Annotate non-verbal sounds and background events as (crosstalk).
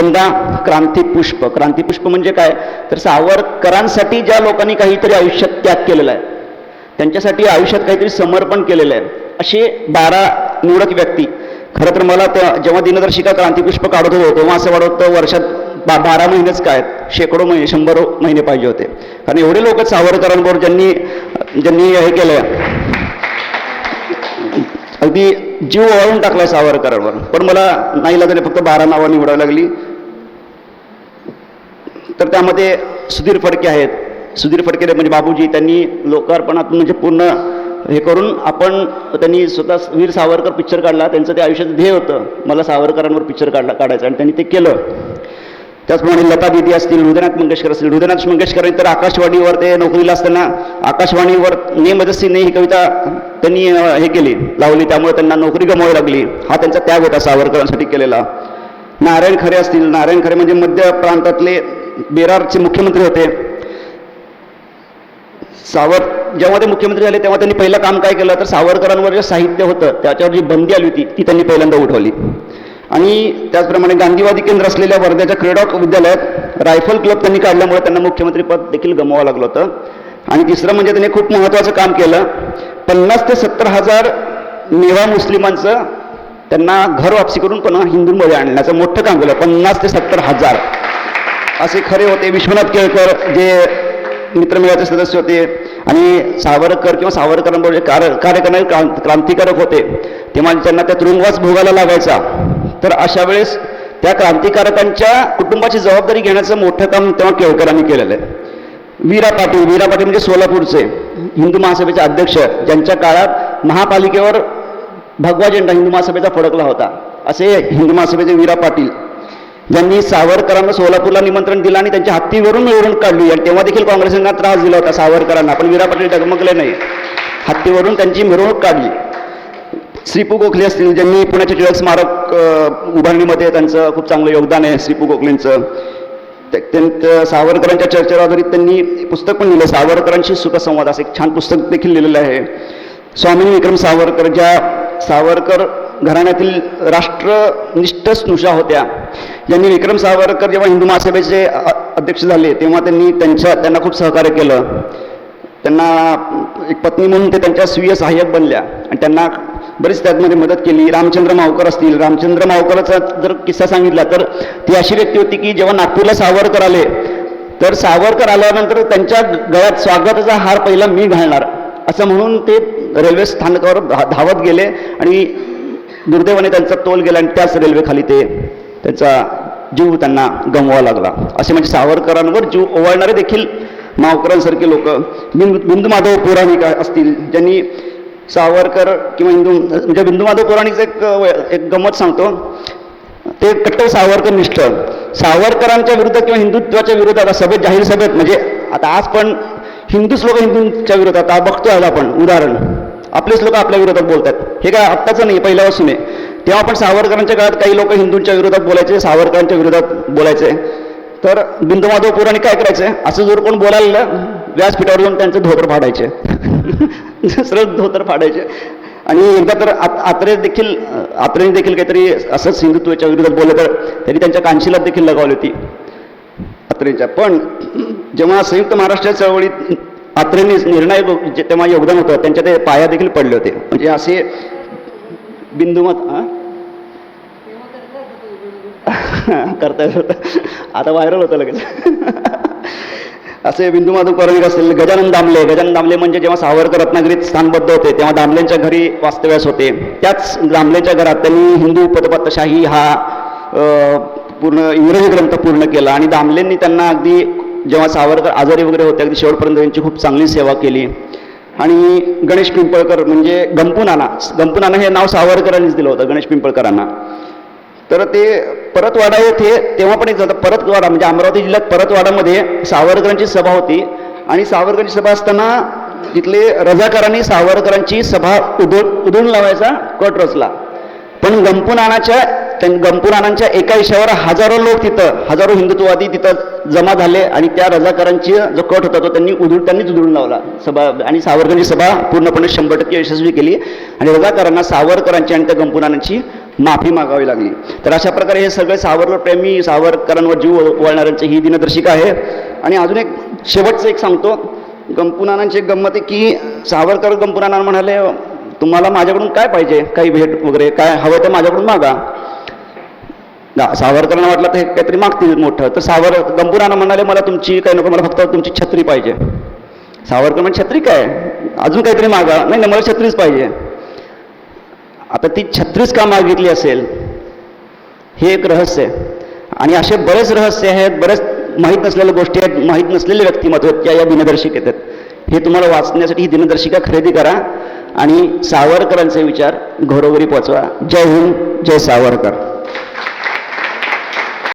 यंदा क्रांतीपुष्प क्रांतीपुष्प म्हणजे काय? तर सावरकरांसाठी ज्या लोकांनी काहीतरी आयुष्यात त्याग केलेला आहे त्यांच्यासाठी आयुष्यात काहीतरी समर्पण केलेलं आहे असे बारा निवडक व्यक्ती. खरं तर मला त्या जेव्हा दिनदर्शिका क्रांतीपुष्प काढत होतो तेव्हा असं वाटत वर्षात बा बारा महिनेच काय शेकडो महिने शंभर महिने पाहिजे होते. कारण एवढे लोक सावरकरांबरोबर ज्यांनी ज्यांनी हे केलं अगदी जीव ओवाळून टाकलाय सावरकरांवर. पण मला नाही लागले फक्त बारा नावं निवडावी लागली. तर त्यामध्ये सुधीर फडके आहेत. सुधीर फडके म्हणजे बाबूजी त्यांनी लोकार्पणातून म्हणजे पूर्ण हे करून आपण त्यांनी स्वतः वीर सावरकर पिक्चर काढला. त्यांचं ते आयुष्याचं ध्येय होतं. मला सावरकरांवर पिक्चर काढला काढायचं आणि त्यांनी ते केलं. त्याचप्रमाणे लता दिदी असतील हृदयनाथ मंगेशकर असतील. हृदयनाथ मंगेशकर तर आकाशवाणीवर ते नोकरीला असताना आकाशवाणीवर ने मजसीने ही कविता त्यांनी हे केली लावली. त्यामुळे त्यांना नोकरी गमावी लागली. हा त्यांचा त्याग होता सावरकरांसाठी केलेला. नारायण खरे असतील. नारायण खरे म्हणजे मध्य प्रांतातले बेरारचे मुख्यमंत्री होते. सावर जेव्हा ते मुख्यमंत्री झाले तेव्हा त्यांनी पहिलं काम काय केलं? तर सावरकरांवर जे साहित्य होतं त्याच्यावर जी बंदी आली होती ती त्यांनी पहिल्यांदा उठवली. आणि त्याचप्रमाणे गांधीवादी केंद्र असलेल्या वर्ध्याच्या क्रीडा विद्यालयात रायफल क्लब त्यांनी काढल्यामुळे त्यांना मुख्यमंत्रीपद देखील गमवावं लागलं होतं. आणि तिसरं म्हणजे त्यांनी खूप महत्त्वाचं काम केलं. पन्नास ते सत्तर हजार मेवा मुस्लिमांचं त्यांना घर वापसी करून पुन्हा हिंदूंमध्ये आणण्याचं मोठं काम केलं. पन्नास ते सत्तर हजार. असे खरे होते. विश्वनाथ केळकर जे मित्रमेळाचे सदस्य होते आणि सावरकर किंवा सावरकरांबरोबर जे कार्य कार्य करणारे क्रांत क्रांतिकारक होते तेव्हा त्यांना त्या तुरुंगवास भोगायला लागायचा तर अशा वेळेस त्या क्रांतिकारकांच्या कुटुंबाची जबाबदारी घेण्याचं मोठं काम तेव्हा केळकरांनी केलेलं आहे. वीरा पाटील वीरा पाटील म्हणजे सोलापूरचे हिंदू महासभेचे अध्यक्ष ज्यांच्या काळात महापालिकेवर भगवा झेंडा हिंदू महासभेचा फडकला होता. असे हिंदू महासभेचे वीरा पाटील ज्यांनी सावरकरांना सोलापूरला निमंत्रण दिलं आणि त्यांच्या हत्तीवरून मिरवणूक काढली. आणि तेव्हा देखील काँग्रेसांना त्रास दिला होता सावरकरांना. पण विरा पाटील डगमगले नाही. हत्तीवरून त्यांची मिरवणूक काढली. श्रीपू गोखले असतील ज्यांनी पुण्याच्या टिळक स्मारक उभारणीमध्ये त्यांचं खूप चांगलं योगदान आहे श्रीपू गोखलेंचं. ते- त्यांचं सावरकरांच्या चर्चेवर आधारित त्यांनी पुस्तक पण लिहिलं. सावरकरांशी सुखसंवाद असं एक छान पुस्तक देखील लिहिलेलं आहे. स्वामी विक्रम सावरकर ज्या सावरकर घराण्यातील राष्ट्रनिष्ठ स्नुषा होत्या. यांनी विक्रम सावरकर जेव्हा हिंदू महासभेचे अध्यक्ष झाले तेव्हा त्यांनी त्यांच्या त्यांना खूप सहकार्य केलं. त्यांना एक पत्नी म्हणून ते त्यांच्या स्वीय सहाय्यक बनल्या. आणि त्यांना बरीच त्यामध्ये मदत केली. रामचंद्र मावकर असतील. रामचंद्र मावकरचा जर किस्सा सांगितला तर ती अशी व्यक्ती होती की जेव्हा नागपूरला सावरकर आले तर सावरकर आल्यानंतर त्यांच्या गळ्यात स्वागताचा हार पहिला मी घालणार. असं म्हणून ते रेल्वे स्थानकावर धा- धावत गेले आणि दुर्दैवाने त्यांचा तोल गेला आणि त्याच रेल्वेखाली ते त्यांचा जीव त्यांना गमवावा लागला. असे म्हणजे सावरकरांवर जीव ओवाळणारे देखील मावकरांसारखे लोक बिंदू बिंदू माधव पुराणिक असतील ज्यांनी सावरकर किंवा हिंदू म्हणजे बिंदू माधव पुराणिकचं एक एक गमत सांगतो. ते कट्टर सावरकर निष्ठ. सावरकरांच्या विरुद्ध किंवा हिंदुत्वाच्या विरोधात आता सभेत जाहीर सभेत म्हणजे आता आज पण हिंदूच लोक हिंदूंच्या विरोधात आता बघतोय आपण उदाहरण. आपलेच लोक आपल्या विरोधात बोलतात हे काय आत्ताचं नाही पहिल्यापासून आहे. तेव्हा आपण सावरकरांच्या काळात काही लोक हिंदूंच्या विरोधात बोलायचे सावरकरांच्या विरोधात बोलायचे. तर बिंदुमाधव पुराणी काय करायचे? असं जर कोण बोलायला लागलं, व्यासपीठावर जाऊन त्यांचं धोतर फाडायचे. (laughs) सरळ धोतर फाडायचे. आणि एकदा तर आत- आत्रे देखील आत्रेने देखील काहीतरी असंच हिंदुत्वाच्या विरोधात बोललं तर त्यांनी त्यांच्या कांशीला देखील लगावली होती. आत्रेच्या पण जेव्हा संयुक्त महाराष्ट्र चळवळीत आत्रेने निर्णायक तेव्हा योगदान होतं. त्यांच्या ते पाया देखील पडले होते. म्हणजे असे बिंदुमत (laughs) करता येत होतं. आता व्हायरल होतं लगेच. (laughs) असे बिंदू माधव पौराणिक असतील गजानन दामले. गजानन दामले म्हणजे जेव्हा सावरकर रत्नागिरीत स्थानबद्ध होते तेव्हा दामलेंच्या घरी वास्तव्यास होते. त्याच दामलेंच्या घरात त्यांनी हिंदू पदपतशाही हा पूर्ण इंग्रजी ग्रंथ पूर्ण केला आणि दामलेंनी त्यांना अगदी जेव्हा सावरकर आजारी वगैरे होते अगदी शेवटपर्यंत त्यांची खूप चांगली सेवा केली. आणि गणेश पिंपळकर म्हणजे गंपू नाना. गंपू नाना हे नाव सावरकरांनीच दिलं होतं गणेश पिंपळकरांना. तर ते परतवाडा येथे तेव्हा पण एक झालं परतवाडा म्हणजे अमरावती जिल्ह्यात परतवाडामध्ये सावरकरांची सभा होती. आणि सावरकरांची सभा असताना तिथले रजाकारांनी सावरकरांची सभा उधळ उधळून लावायचा कट रचला. पण गंपूनानाच्या त्यां एका इशावर हजारो लोक तिथं हजारो हिंदुत्ववादी तिथं जमा झाले आणि त्या रजाकारांची जो कट होता तो त्यांनी उधळून त्यांनीच उधळून लावला. सभा आणि सावरकरांची सभा पूर्णपणे शंभर टक्के यशस्वी केली आणि रजाकारांना सावरकरांची आणि त्या गंपूनानांची माफी मागावी लागली. तर अशा प्रकारे हे सगळे सावरकरप्रेमी सावरकरांवर जीव वळणाऱ्यांची ही दिनदर्शिका आहे. आणि अजून एक शेवटचं एक सांगतो. गंपुनानांची एक गंमत आहे की सावरकर गंपुनाना म्हणाले तुम्हाला माझ्याकडून काय पाहिजे? काही भेट वगैरे काय हवं तर माझ्याकडून मागा. सावरकरांना वाटलं तर हे काहीतरी मागतील मोठं. तर सावर गंपुनाना म्हणाले मला तुमची काही नको मला फक्त तुमची छत्री पाहिजे. सावरकर म्हणजे छत्री काय? अजून काहीतरी मागा. नाही नाही मला छत्रीच पाहिजे. आता ती छत्रीच का मागितली असेल? हे एक रहस्य आहे. आणि असे बरेच रहस्य आहेत बरेच माहीत नसलेल्या गोष्टी आहेत माहीत नसलेले व्यक्तिमत्व त्या या दिनदर्शिकेत आहेत. हे तुम्हाला वाचण्यासाठी ही दिनदर्शिका खरेदी करा. आणि सावरकरांचे विचार घरोघरी पोचवा. जय हिंद जय सावरकर.